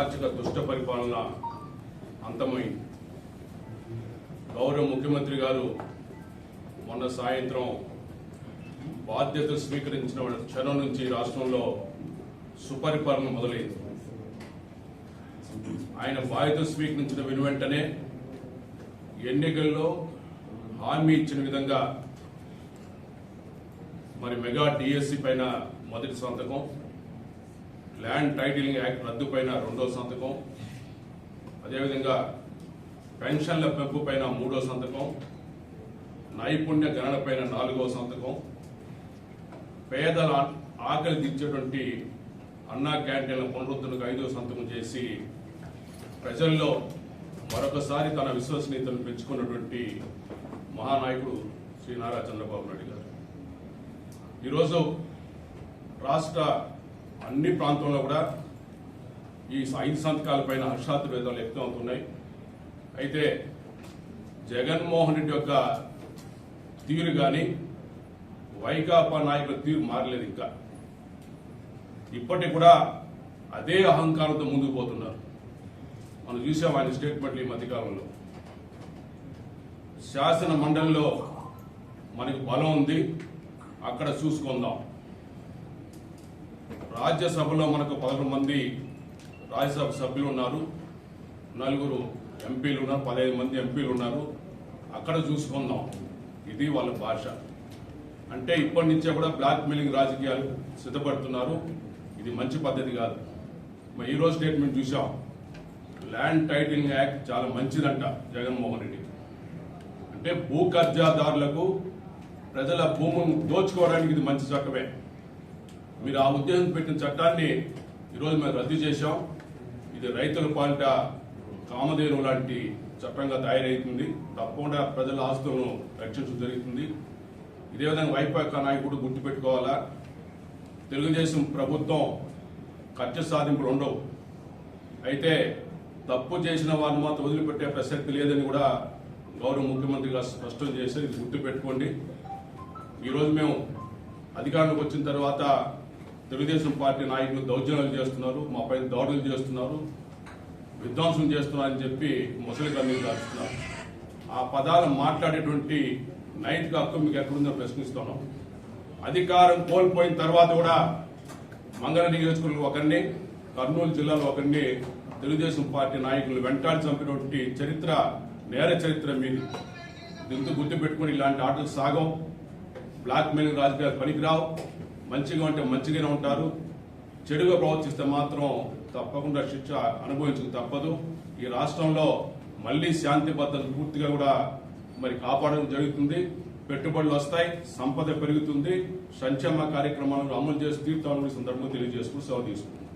అరాచక దుష్ట పరిపాలన అంతమైంది గౌరవ ముఖ్యమంత్రి గారు మొన్న సాయంత్రం బాధ్యతలు స్వీకరించిన క్షణం నుంచి రాష్ట్రంలో సుపరిపాలన మొదలైంది. ఆయన బాధ్యత స్వీకరించిన వెను వెంటనే ఎన్నికల్లో హామీ ఇచ్చిన విధంగా మరి మెగా డిఎస్సి పైన మొదటి సంతకం. ల్యాండ్ టైటిలింగ్ యాక్ట్ రద్దు పైన రెండో సంతకం. అదేవిధంగా పెన్షన్ల పెంపు పైన మూడో సంతకం. నైపుణ్య గణన పైన నాలుగో సంతకం. పేదల ఆకలి తీర్చేటువంటి అన్నా క్యాంటీన్ల పునరుద్ధరణకు ఐదో సంతకం చేసి ప్రజల్లో మరొకసారి తన విశ్వసనీయతను పెంచుకున్నటువంటి మహానాయకుడు శ్రీ నారా చంద్రబాబు నాయుడు గారు. ఈరోజు రాష్ట్ర అన్ని ప్రాంతంలో కూడా ఈ ఐదు సంతకాల పైన హర్షాద్వేదాలు వ్యక్తం అవుతున్నాయి. అయితే జగన్మోహన్ రెడ్డి యొక్క తీరు కానీ వైకాపా నాయకుల తీరు మారలేదు ఇంకా. ఇప్పటికి కూడా అదే అహంకారంతో ముందుకు పోతున్నారు. మనం చూసాం ఆయన స్టేట్మెంట్లు ఈ మధ్యకాలంలో. శాసన మండలిలో మనకు బలం ఉంది అక్కడ చూసుకుందాం. రాజ్యసభలో మనకు పదకొండు మంది రాజ్యసభ సభ్యులు ఉన్నారు నలుగురు ఎంపీలు ఉన్నారు పదహైదు మంది ఎంపీలు ఉన్నారు అక్కడ చూసుకుందాం. ఇది వాళ్ళ భాష. అంటే ఇప్పటి నుంచే కూడా బ్లాక్ మెయిలింగ్ రాజకీయాలు సిద్ధపడుతున్నారు. ఇది మంచి పద్ధతి కాదు. మరి ఈరోజు స్టేట్మెంట్ చూసాం. ల్యాండ్ టైటిలింగ్ యాక్ట్ చాలా మంచిదంట జగన్మోహన్ రెడ్డి. అంటే భూ కబ్జాదారులకు ప్రజల భూములను దోచుకోవడానికి ఇది మంచి చట్టమే. మీరు ఆ ఉద్దేశం పెట్టిన చట్టాన్ని ఈరోజు మేము రద్దు చేశాం. ఇది రైతుల పాలిట కామధేను లాంటి చట్టంగా తయారవుతుంది తప్పకుండా ప్రజల ఆస్తులను రక్షించడం జరుగుతుంది. ఇదే విధంగా వైపాక నాయకుడు గుర్తుపెట్టుకోవాలా? తెలుగుదేశం ప్రభుత్వం ఖర్చు సాధింపులు ఉండవు. అయితే తప్పు చేసిన వారిని మాత్రం వదిలిపెట్టే ప్రసక్తి లేదని కూడా గౌరవ ముఖ్యమంత్రి గారు స్పష్టం చేశారు. ఇది గుర్తుపెట్టుకోండి. ఈరోజు మేము అధికారంలోకి వచ్చిన తర్వాత తెలుగుదేశం పార్టీ నాయకులు దౌర్జన్యాలు చేస్తున్నారు మా పైన దాడులు చేస్తున్నారు విధ్వంసం చేస్తున్నారని చెప్పి ముసలి కన్నీరు దాచుతున్నారు. ఆ పదాలు మాట్లాడేటువంటి నైతిక హక్కు మీకు ఎక్కడుందో ప్రశ్నిస్తున్నాం. అధికారం కోల్పోయిన తర్వాత కూడా మంగళ నియోజకవర్గం ఒకరిని కర్నూలు జిల్లాలో ఒకరిని తెలుగుదేశం పార్టీ నాయకులు వెంటాడి చంపినటువంటి చరిత్ర నేర చరిత్ర మీది. దీంతో గుర్తుపెట్టుకుని ఇలాంటి ఆటలు సాగం బ్లాక్ మెయిలింగ్ రాజకీయాలు పనికిరావు. మంచిగా ఉంటే మంచిగానే ఉంటారు. చెడుగా ప్రవర్తిస్తే మాత్రం తప్పకుండా శిక్ష అనుభవించక తప్పదు. ఈ రాష్ట్రంలో మళ్ళీ శాంతి భద్రతలు పూర్తిగా కూడా మరి కాపాడడం జరుగుతుంది. పెట్టుబడులు వస్తాయి సంపద పెరుగుతుంది. సంక్షేమ కార్యక్రమాలను అమలు చేసి తీర్థాలను సందర్భంగా తెలియజేసుకుని సెలవు తీసుకుంటుంది